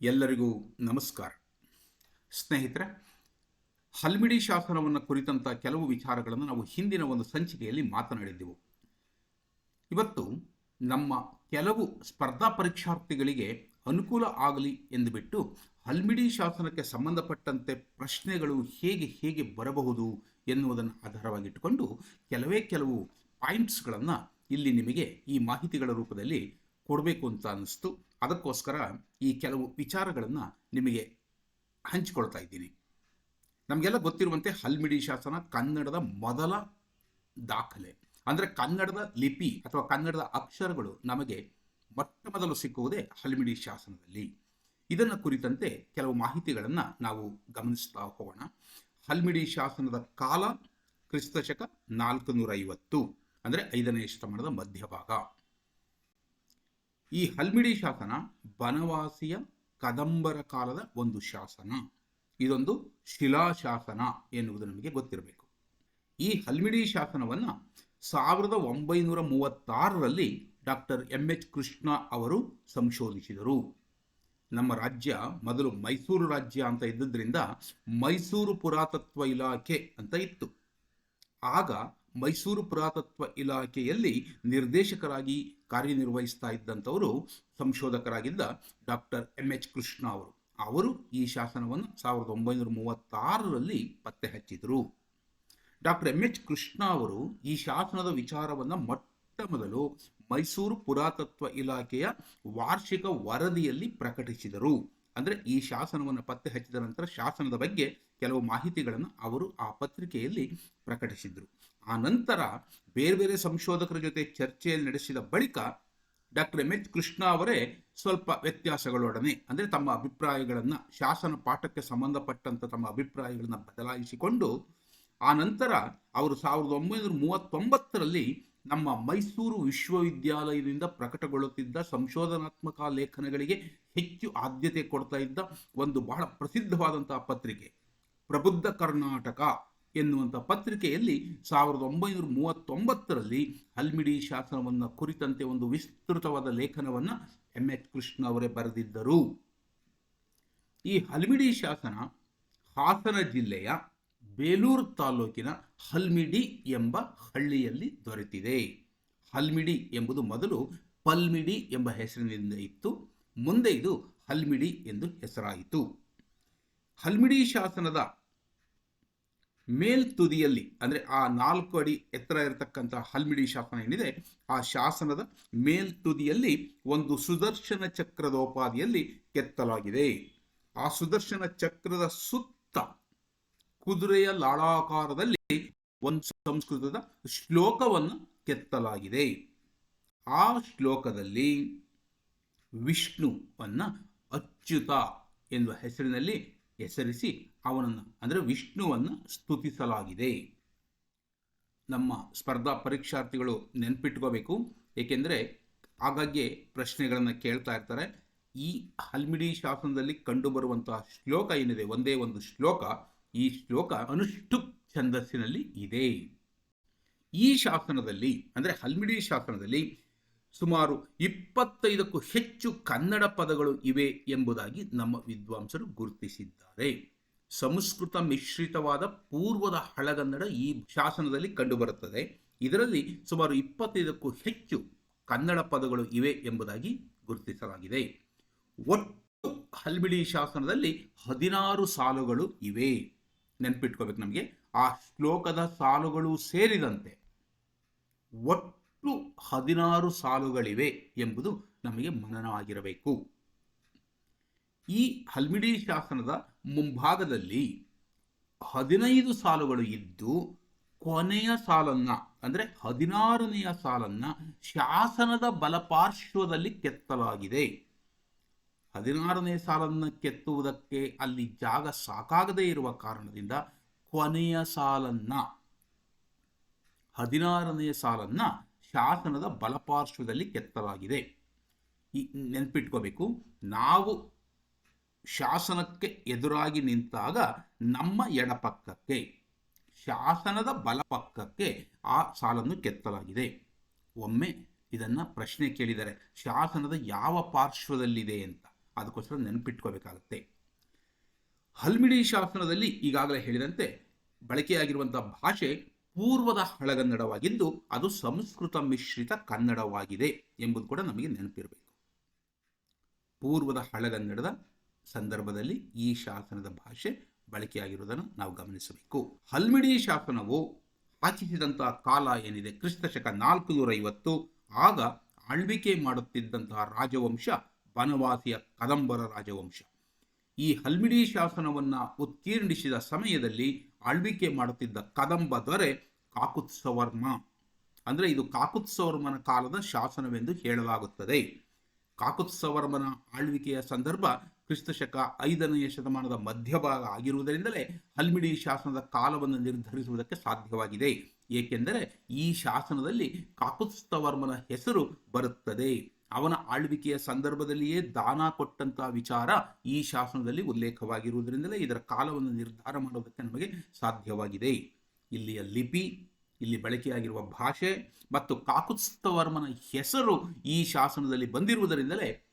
ಎಲ್ಲರಿಗೂ ನಮಸ್ಕಾರ. ಸ್ನೇಹಿತರೆ, ಹಲ್ಮಿಡಿ ಶಾಸನವನ್ನು ಕುರಿತಂಥ ಕೆಲವು ವಿಚಾರಗಳನ್ನು ನಾವು ಹಿಂದಿನ ಒಂದು ಸಂಚಿಕೆಯಲ್ಲಿ ಮಾತನಾಡಿದ್ದೆವು. ಇವತ್ತು ನಮ್ಮ ಕೆಲವು ಸ್ಪರ್ಧಾ ಪರೀಕ್ಷಾರ್ಥಿಗಳಿಗೆ ಅನುಕೂಲ ಆಗಲಿ ಎಂದು ಬಿಟ್ಟು ಹಲ್ಮಿಡಿ ಶಾಸನಕ್ಕೆ ಸಂಬಂಧಪಟ್ಟಂತೆ ಪ್ರಶ್ನೆಗಳು ಹೇಗೆ ಹೇಗೆ ಬರಬಹುದು ಎನ್ನುವುದನ್ನು ಆಧಾರವಾಗಿಟ್ಟುಕೊಂಡು ಕೆಲವೇ ಕೆಲವು ಪಾಯಿಂಟ್ಸ್ಗಳನ್ನು ಇಲ್ಲಿ ನಿಮಗೆ ಈ ಮಾಹಿತಿಗಳ ರೂಪದಲ್ಲಿ ಕೊಡಬೇಕು ಅಂತ ಅನ್ನಿಸ್ತು. ಅದಕ್ಕೋಸ್ಕರ ಈ ಕೆಲವು ವಿಚಾರಗಳನ್ನು ನಿಮಗೆ ಹಂಚಿಕೊಳ್ತಾ ಇದ್ದೀನಿ. ನಮಗೆಲ್ಲ ಗೊತ್ತಿರುವಂತೆ ಹಲ್ಮಿಡಿ ಶಾಸನ ಕನ್ನಡದ ಮೊದಲ ದಾಖಲೆ. ಅಂದರೆ ಕನ್ನಡದ ಲಿಪಿ ಅಥವಾ ಕನ್ನಡದ ಅಕ್ಷರಗಳು ನಮಗೆ ಮೊಟ್ಟ ಮೊದಲು ಸಿಕ್ಕುವುದೇ ಹಲ್ಮಿಡಿ ಶಾಸನದಲ್ಲಿ. ಇದನ್ನು ಕುರಿತಂತೆ ಕೆಲವು ಮಾಹಿತಿಗಳನ್ನು ನಾವು ಗಮನಿಸ್ತಾ ಹೋಗೋಣ. ಹಲ್ಮಿಡಿ ಶಾಸನದ ಕಾಲ ಕ್ರಿಸ್ತಶಕ ನಾಲ್ಕು ನೂರ ಐವತ್ತು ಅಂದರೆ ಐದನೇ ಶತಮಾನದ ಮಧ್ಯಭಾಗ. ಈ ಹಲ್ಮಿಡಿ ಶಾಸನ ಬನವಾಸಿಯ ಕದಂಬರ ಕಾಲದ ಒಂದು ಶಾಸನ. ಇದೊಂದು ಶಿಲಾಶಾಸನ ಎನ್ನುವುದು ನಮಗೆ ಗೊತ್ತಿರಬೇಕು. ಈ ಹಲ್ಮಿಡಿ ಶಾಸನವನ್ನು ಸಾವಿರದ ಒಂಬೈನೂರ ಮೂವತ್ತಾರರಲ್ಲಿ ಡಾಕ್ಟರ್ ಎಂ ಎಚ್ ಕೃಷ್ಣ ಅವರು ಸಂಶೋಧಿಸಿದರು. ನಮ್ಮ ರಾಜ್ಯ ಮೊದಲು ಮೈಸೂರು ರಾಜ್ಯ ಅಂತ ಇದ್ದದ್ರಿಂದ ಮೈಸೂರು ಪುರಾತತ್ವ ಇಲಾಖೆ ಅಂತ ಇತ್ತು. ಆಗ ಮೈಸೂರು ಪುರಾತತ್ವ ಇಲಾಖೆಯಲ್ಲಿ ನಿರ್ದೇಶಕರಾಗಿ ಕಾರ್ಯನಿರ್ವಹಿಸ್ತಾ ಇದ್ದಂಥವರು ಸಂಶೋಧಕರಾಗಿದ್ದ ಡಾಕ್ಟರ್ ಎಂ ಎಚ್ ಕೃಷ್ಣ ಅವರು. ಅವರು ಈ ಶಾಸನವನ್ನು ಸಾವಿರದ ಒಂಬೈನೂರ ಮೂವತ್ತಾರರಲ್ಲಿ ಪತ್ತೆ ಹಚ್ಚಿದರು. ಡಾಕ್ಟರ್ ಎಂ ಎಚ್ ಕೃಷ್ಣ ಅವರು ಈ ಶಾಸನದ ವಿಚಾರವನ್ನು ಮೊಟ್ಟ ಮೊದಲು ಮೈಸೂರು ಪುರಾತತ್ವ ಇಲಾಖೆಯ ವಾರ್ಷಿಕ ವರದಿಯಲ್ಲಿ ಪ್ರಕಟಿಸಿದರು. ಅಂದರೆ ಈ ಶಾಸನವನ್ನು ಪತ್ತೆ ಹಚ್ಚಿದ ನಂತರ ಶಾಸನದ ಬಗ್ಗೆ ಕೆಲವು ಮಾಹಿತಿಗಳನ್ನು ಅವರು ಆ ಪತ್ರಿಕೆಯಲ್ಲಿ ಪ್ರಕಟಿಸಿದರು. ಆ ನಂತರ ಬೇರೆ ಬೇರೆ ಸಂಶೋಧಕರ ಜೊತೆ ಚರ್ಚೆಯಲ್ಲಿ ನಡೆಸಿದ ಬಳಿಕ ಡಾಕ್ಟರ್ ಎಂ ಎಚ್ ಕೃಷ್ಣ ಅವರೇ ಸ್ವಲ್ಪ ವ್ಯತ್ಯಾಸಗಳೊಡನೆ, ಅಂದರೆ ತಮ್ಮ ಅಭಿಪ್ರಾಯಗಳನ್ನು ಶಾಸನ ಪಾಠಕ್ಕೆ ಸಂಬಂಧಪಟ್ಟಂಥ ತಮ್ಮ ಅಭಿಪ್ರಾಯಗಳನ್ನು ಬದಲಾಯಿಸಿಕೊಂಡು, ಆ ನಂತರ ಅವರು ಸಾವಿರದ ಒಂಬೈನೂರ ಮೂವತ್ತೊಂಬತ್ತರಲ್ಲಿ ನಮ್ಮ ಮೈಸೂರು ವಿಶ್ವವಿದ್ಯಾಲಯದಿಂದ ಪ್ರಕಟಗೊಳ್ಳುತ್ತಿದ್ದ ಸಂಶೋಧನಾತ್ಮಕ ಲೇಖನಗಳಿಗೆ ಹೆಚ್ಚು ಆದ್ಯತೆ ಕೊಡ್ತಾ ಇದ್ದ ಒಂದು ಬಹಳ ಪ್ರಸಿದ್ಧವಾದಂತಹ ಪತ್ರಿಕೆ, ಪ್ರಬುದ್ಧ ಕರ್ನಾಟಕ. ಎನ್ನುವಂಥ ಪತ್ರಿಕೆಯಲ್ಲಿ ಸಾವಿರದ ಒಂಬೈನೂರ ಮೂವತ್ತೊಂಬತ್ತರಲ್ಲಿ ಹಲ್ಮಿಡಿ ಶಾಸನವನ್ನು ಕುರಿತಂತೆ ಒಂದು ವಿಸ್ತೃತವಾದ ಲೇಖನವನ್ನು ಎಂ ಎಚ್ ಕೃಷ್ಣ ಅವರೇ ಬರೆದಿದ್ದರು. ಈ ಹಲ್ಮಿಡಿ ಶಾಸನ ಹಾಸನ ಜಿಲ್ಲೆಯ ಬೇಲೂರು ತಾಲೂಕಿನ ಹಲ್ಮಿಡಿ ಎಂಬ ಹಳ್ಳಿಯಲ್ಲಿ ದೊರೆತಿದೆ. ಹಲ್ಮಿಡಿ ಎಂಬುದು ಮೊದಲು ಪಲ್ಮಿಡಿ ಎಂಬ ಹೆಸರಿನಿಂದ ಇತ್ತು, ಮುಂದೆ ಇದು ಹಲ್ಮಿಡಿ ಎಂದು ಹೆಸರಾಯಿತು. ಹಲ್ಮಿಡಿ ಶಾಸನದ ಮೇಲ್ತುದಿಯಲ್ಲಿ, ಅಂದರೆ ಆ ನಾಲ್ಕು ಅಡಿ ಎತ್ತರ ಇರತಕ್ಕಂಥ ಹಲ್ಮಿಡಿ ಶಾಸನ ಏನಿದೆ, ಆ ಶಾಸನದ ಮೇಲ್ತುದಿಯಲ್ಲಿ ಒಂದು ಸುದರ್ಶನ ಚಕ್ರದೋಪಾದಿಯಲ್ಲಿ ಕೆತ್ತಲಾಗಿದೆ. ಆ ಸುದರ್ಶನ ಚಕ್ರದ ಸುತ್ತ ಕುದುರೆಯ ಲಾಳಾಕಾರದಲ್ಲಿ ಒಂದು ಸಂಸ್ಕೃತದ ಶ್ಲೋಕವನ್ನು ಕೆತ್ತಲಾಗಿದೆ. ಆ ಶ್ಲೋಕದಲ್ಲಿ ವಿಷ್ಣುವನ್ನ ಅಚ್ಯುತ ಎಂಬ ಹೆಸರಿನಲ್ಲಿ ಹೆಸರಿಸಿ ಅವನನ್ನು, ಅಂದರೆ ವಿಷ್ಣುವನ್ನು ಸ್ತುತಿಸಲಾಗಿದೆ. ನಮ್ಮ ಸ್ಪರ್ಧಾ ಪರೀಕ್ಷಾರ್ಥಿಗಳು ನೆನ್ಪಿಟ್ಕೋಬೇಕು. ಏಕೆಂದರೆ ಆಗಾಗ್ಗೆ ಪ್ರಶ್ನೆಗಳನ್ನು ಕೇಳ್ತಾ ಇರ್ತಾರೆ. ಈ ಹಲ್ಮಿಡಿ ಶಾಸನದಲ್ಲಿ ಕಂಡುಬರುವಂತಹ ಶ್ಲೋಕ ಏನಿದೆ? ಒಂದೇ ಒಂದು ಶ್ಲೋಕ. ಈ ಶ್ಲೋಕ ಅನುಷ್ಠುಪ್ ಛಂದಸ್ಸಿನಲ್ಲಿ ಇದೆ. ಈ ಶಾಸನದಲ್ಲಿ, ಅಂದರೆ ಹಲ್ಮಿಡಿ ಶಾಸನದಲ್ಲಿ ಸುಮಾರು ಇಪ್ಪತ್ತೈದಕ್ಕೂ ಹೆಚ್ಚು ಕನ್ನಡ ಪದಗಳು ಇವೆ ಎಂಬುದಾಗಿ ನಮ್ಮ ವಿದ್ವಾಂಸರು ಗುರುತಿಸಿದ್ದಾರೆ. ಸಂಸ್ಕೃತ ಮಿಶ್ರಿತವಾದ ಪೂರ್ವದ ಹಳಗನ್ನಡ ಈ ಶಾಸನದಲ್ಲಿ ಕಂಡುಬರುತ್ತದೆ. ಇದರಲ್ಲಿ ಸುಮಾರು ಇಪ್ಪತ್ತೈದಕ್ಕೂ ಹೆಚ್ಚು ಕನ್ನಡ ಪದಗಳು ಇವೆ ಎಂಬುದಾಗಿ ಗುರುತಿಸಲಾಗಿದೆ. ಒಟ್ಟು ಹಲ್ಬಿಡಿ ಶಾಸನದಲ್ಲಿ ಹದಿನಾರು ಸಾಲುಗಳು ಇವೆ. ನೆನಪಿಟ್ಕೋಬೇಕು ನಮಗೆ. ಆ ಶ್ಲೋಕದ ಸಾಲುಗಳು ಸೇರಿದಂತೆ ಒಟ್ಟು ಹದಿನಾರು ಸಾಲುಗಳಿವೆ ಎಂಬುದು ನಮಗೆ ಮನನವಾಗಿರಬೇಕು. ಈ ಹಲ್ಮಿಡಿ ಶಾಸನದ ಮುಂಭಾಗದಲ್ಲಿ ಹದಿನೈದು ಸಾಲುಗಳು ಇದ್ದು, ಕೊನೆಯ ಸಾಲನ್ನ, ಅಂದರೆ ಹದಿನಾರನೆಯ ಸಾಲನ್ನ ಶಾಸನದ ಬಲಪಾರ್ಶ್ವದಲ್ಲಿ ಕೆತ್ತಲಾಗಿದೆ. ಹದಿನಾರನೇ ಸಾಲನ್ನ ಕೆತ್ತುವುದಕ್ಕೆ ಅಲ್ಲಿ ಜಾಗ ಸಾಕಾಗದೇ ಇರುವ ಕಾರಣದಿಂದ ಕೊನೆಯ ಸಾಲನ್ನ, ಹದಿನಾರನೆಯ ಸಾಲನ್ನ ಶಾಸನದ ಬಲಪಾರ್ಶ್ವದಲ್ಲಿ ಕೆತ್ತಲಾಗಿದೆ. ಈ ನೆನಪಿಟ್ಕೋಬೇಕು. ನಾವು ಶಾಸನಕ್ಕೆ ಎದುರಾಗಿ ನಿಂತಾಗ ನಮ್ಮ ಎಡಪಕ್ಕಕ್ಕೆ, ಶಾಸನದ ಬಲಪಕ್ಕಕ್ಕೆ ಆ ಸಾಲನ್ನು ಕೆತ್ತಲಾಗಿದೆ. ಒಮ್ಮೆ ಇದನ್ನು ಪ್ರಶ್ನೆ ಕೇಳಿದರೆ, ಶಾಸನದ ಯಾವ ಪಾರ್ಶ್ವದಲ್ಲಿದೆ ಅಂತ ಅದಕ್ಕೋಸ್ಕರ ನೆನಪಿಟ್ಕೋಬೇಕಾಗತ್ತೆ. ಹಲ್ಮಿಡಿ ಶಾಸನದಲ್ಲಿ ಈಗಾಗಲೇ ಹೇಳಿದಂತೆ ಬಳಕೆಯಾಗಿರುವಂಥ ಭಾಷೆ ಪೂರ್ವದ ಹಳಗನ್ನಡವಾಗಿದ್ದು ಅದು ಸಂಸ್ಕೃತ ಮಿಶ್ರಿತ ಕನ್ನಡವಾಗಿದೆ ಎಂಬುದು ಕೂಡ ನಮಗೆ ನೆನಪಿರಬೇಕು. ಪೂರ್ವದ ಹಳಗನ್ನಡದ ಸಂದರ್ಭದಲ್ಲಿ ಈ ಶಾಸನದ ಭಾಷೆ ಬಳಕೆಯಾಗಿರುವುದನ್ನು ನಾವು ಗಮನಿಸಬೇಕು. ಹಲ್ಮಿಡಿ ಶಾಸನವು ಹಾಕಿಸಿದಂತಹ ಕಾಲ ಏನಿದೆ? ಕ್ರಿಸ್ತಶಕ ನಾಲ್ಕು ನೂರ ಐವತ್ತು ಆಗ ಆಳ್ವಿಕೆ ಮಾಡುತ್ತಿದ್ದಂತಹ ರಾಜವಂಶ ಬನವಾಸಿಯ ಕದಂಬರ ರಾಜವಂಶ. ಈ ಹಲ್ಮಿಡಿ ಶಾಸನವನ್ನು ಉತ್ತೀರ್ಣಿಸಿದ ಸಮಯದಲ್ಲಿ ಆಳ್ವಿಕೆ ಮಾಡುತ್ತಿದ್ದ ಕದಂಬ ದೊರೆ ಕಾಕುತ್ಸವರ್ಮ. ಅಂದರೆ ಇದು ಕಾಕುತ್ಸವರ್ಮನ ಕಾಲದ ಶಾಸನವೆಂದು ಹೇಳಲಾಗುತ್ತದೆ. ಕಾಕುತ್ಸವರ್ಮನ ಆಳ್ವಿಕೆಯ ಸಂದರ್ಭ ಕ್ರಿಸ್ತಶಕ ಐದನೆಯ ಶತಮಾನದ ಮಧ್ಯಭಾಗ ಆಗಿರುವುದರಿಂದಲೇ ಹಲ್ಮಿಡಿ ಶಾಸನದ ಕಾಲವನ್ನು ನಿರ್ಧರಿಸುವುದಕ್ಕೆ ಸಾಧ್ಯವಾಗಿದೆ. ಏಕೆಂದರೆ ಈ ಶಾಸನದಲ್ಲಿ ಕಾಕುತ್ಸವರ್ಮನ ಹೆಸರು ಬರುತ್ತದೆ. ಅವನ ಆಳ್ವಿಕೆಯ ಸಂದರ್ಭದಲ್ಲಿಯೇ ದಾನ ಕೊಟ್ಟಂತಹ ವಿಚಾರ ಈ ಶಾಸನದಲ್ಲಿ ಉಲ್ಲೇಖವಾಗಿರುವುದರಿಂದಲೇ ಇದರ ಕಾಲವನ್ನು ನಿರ್ಧಾರ ಮಾಡುವುದಕ್ಕೆ ನಮಗೆ ಸಾಧ್ಯವಾಗಿದೆ. ಇಲ್ಲಿಯ ಲಿಪಿ ಇಲ್ಲಿ ಬಳಕೆಯಾಗಿರುವ ಭಾಷೆ ಮತ್ತು ಕಾಕುತ್ಸ್ಥವರ್ಮನ ಹೆಸರು ಈ ಶಾಸನದಲ್ಲಿ ಬಂದಿರುವುದರಿಂದಲೇ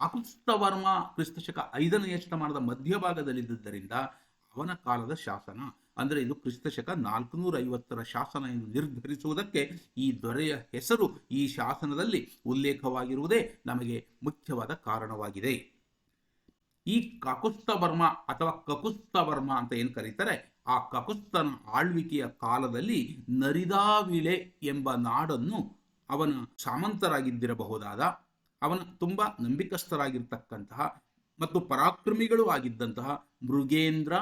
ಕಾಕುತ್ಸ್ಥವರ್ಮ ಕ್ರಿಸ್ತಶಕ ಐದನೆಯ ಶತಮಾನದ ಮಧ್ಯಭಾಗದಲ್ಲಿದ್ದುದರಿಂದ ಅವನ ಕಾಲದ ಶಾಸನ. ಅಂದರೆ ಇದು ಕ್ರಿಸ್ತಶಕ ನಾಲ್ಕುನೂರ ಐವತ್ತರ ಶಾಸನ ಎಂದು ನಿರ್ಧರಿಸುವುದಕ್ಕೆ ಈ ದೊರೆಯ ಹೆಸರು ಈ ಶಾಸನದಲ್ಲಿ ಉಲ್ಲೇಖವಾಗಿರುವುದೇ ನಮಗೆ ಮುಖ್ಯವಾದ ಕಾರಣವಾಗಿದೆ. ಈ ಕಾಕುಸ್ತವರ್ಮ ಅಥವಾ ಕಕುಸ್ತವರ್ಮ ಅಂತ ಏನು ಕರೀತಾರೆ? ಆ ಕಕುಸ್ತನ ಆಳ್ವಿಕೆಯ ಕಾಲದಲ್ಲಿ ನರಿದಾವಿಳೆ ಎಂಬ ನಾಡನ್ನು ಅವನ ಸಾಮಂತರಾಗಿದ್ದಿರಬಹುದಾದ ಅವನ ತುಂಬ ನಂಬಿಕಸ್ಥರಾಗಿರ್ತಕ್ಕಂತಹ ಮತ್ತು ಪರಾಕ್ರಮಿಗಳು ಆಗಿದ್ದಂತಹ ಮೃಗೇಂದ್ರ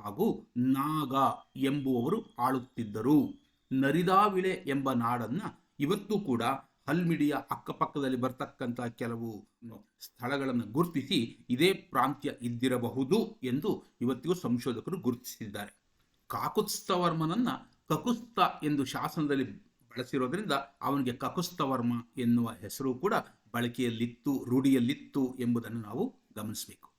ಹಾಗೂ ನಾಗ ಎಂಬುವವರು ಆಳುತ್ತಿದ್ದರು. ನರಿದಾವಿಳೆ ಎಂಬ ನಾಡನ್ನ ಇವತ್ತು ಕೂಡ ಹಲ್ಮಿಡಿಯ ಅಕ್ಕಪಕ್ಕದಲ್ಲಿ ಬರ್ತಕ್ಕಂತಹ ಕೆಲವು ಸ್ಥಳಗಳನ್ನು ಗುರುತಿಸಿ ಇದೇ ಪ್ರಾಂತ್ಯ ಇದ್ದಿರಬಹುದು ಎಂದು ಇವತ್ತಿಗೂ ಸಂಶೋಧಕರು ಗುರುತಿಸಿದ್ದಾರೆ. ಕಾಕುತ್ಸ್ಥವರ್ಮನನ್ನ ಕಕುಸ್ತ ಎಂದು ಶಾಸನದಲ್ಲಿ ಬಳಸಿರೋದ್ರಿಂದ ಅವನಿಗೆ ಕಕುಸ್ತವರ್ಮ ಎನ್ನುವ ಹೆಸರು ಕೂಡ ಬಳಕೆಯಲ್ಲಿತ್ತು, ರೂಢಿಯಲ್ಲಿತ್ತು ಎಂಬುದನ್ನು ನಾವು ಗಮನಿಸಬೇಕು.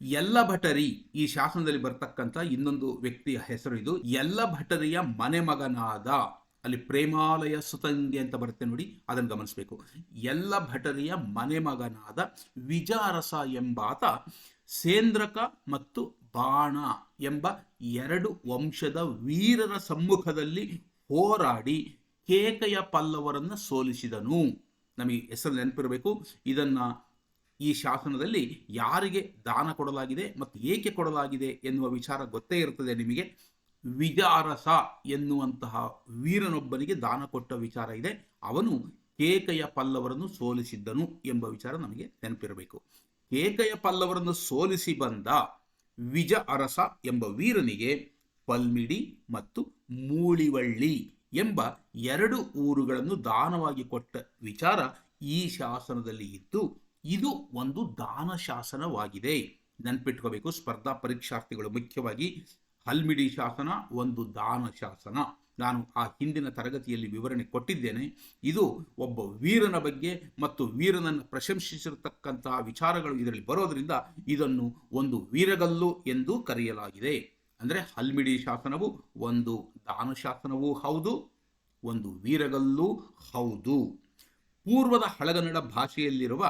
ಎಲ್ಲ ಭಟರಿ ಈ ಶಾಸನದಲ್ಲಿ ಬರ್ತಕ್ಕಂಥ ಇನ್ನೊಂದು ವ್ಯಕ್ತಿಯ ಹೆಸರು ಇದು. ಎಲ್ಲ ಭಟರಿಯ ಮನೆ ಮಗನಾದ ಅಲ್ಲಿ ಪ್ರೇಮಾಲಯ ಸುತಂಗಿ ಅಂತ ಬರುತ್ತೆ ನೋಡಿ, ಅದನ್ನು ಗಮನಿಸಬೇಕು. ಎಲ್ಲ ಭಟರಿಯ ಮನೆ ಮಗನಾದ ವಿಜಾರಸ ಎಂಬಾತ ಸೇಂದ್ರಕ ಮತ್ತು ಬಾಣ ಎಂಬ ಎರಡು ವಂಶದ ವೀರರ ಸಮ್ಮುಖದಲ್ಲಿ ಹೋರಾಡಿ ಕೇಕಯ ಪಲ್ಲವರನ್ನು ಸೋಲಿಸಿದನು. ನಮಗೆ ಹೆಸರು ನೆನಪಿರಬೇಕು. ಇದನ್ನ ಈ ಶಾಸನದಲ್ಲಿ ಯಾರಿಗೆ ದಾನ ಕೊಡಲಾಗಿದೆ ಮತ್ತು ಏಕೆ ಕೊಡಲಾಗಿದೆ ಎನ್ನುವ ವಿಚಾರ ಗೊತ್ತೇ ಇರ್ತದೆ ನಿಮಗೆ. ವಿಜಾರಸ ಎನ್ನುವಂತಹ ವೀರನೊಬ್ಬನಿಗೆ ದಾನ ಕೊಟ್ಟ ವಿಚಾರ ಇದೆ. ಅವನು ಕೇಕಯ ಪಲ್ಲವರನ್ನು ಸೋಲಿಸಿದ್ದನು ಎಂಬ ವಿಚಾರ ನಮಗೆ ನೆನಪಿರಬೇಕು. ಕೇಕೆಯ ಪಲ್ಲವರನ್ನು ಸೋಲಿಸಿ ಬಂದ ವಿಜ ಅರಸ ಎಂಬ ವೀರನಿಗೆ ಪಲ್ಮಿಡಿ ಮತ್ತು ಮೂಳಿವಳ್ಳಿ ಎಂಬ ಎರಡು ಊರುಗಳನ್ನು ದಾನವಾಗಿ ಕೊಟ್ಟ ವಿಚಾರ ಈ ಶಾಸನದಲ್ಲಿ ಇದ್ದು, ಇದು ಒಂದು ದಾನ ಶಾಸನವಾಗಿದೆ. ನೆನ್ಪಿಟ್ಕೋಬೇಕು, ಸ್ಪರ್ಧಾ ಪರೀಕ್ಷಾರ್ಥಿಗಳು ಮುಖ್ಯವಾಗಿ ಹಲ್ಮಿಡಿ ಶಾಸನ ಒಂದು ದಾನ ಶಾಸನ. ನಾನು ಆ ಹಿಂದಿನ ತರಗತಿಯಲ್ಲಿ ವಿವರಣೆ ಕೊಟ್ಟಿದ್ದೇನೆ. ಇದು ಒಬ್ಬ ವೀರನ ಬಗ್ಗೆ ಮತ್ತು ವೀರನನ್ನು ಪ್ರಶಂಸಿಸಿರತಕ್ಕಂತಹ ವಿಚಾರಗಳು ಇದರಲ್ಲಿ ಬರೋದರಿಂದ ಇದನ್ನು ಒಂದು ವೀರಗಲ್ಲು ಎಂದು ಕರೆಯಲಾಗಿದೆ. ಅಂದರೆ ಹಲ್ಮಿಡಿ ಶಾಸನವು ಒಂದು ದಾನ ಶಾಸನವೂ ಹೌದು, ಒಂದು ವೀರಗಲ್ಲು ಹೌದು. ಪೂರ್ವದ ಹಳಗನ್ನಡ ಭಾಷೆಯಲ್ಲಿರುವ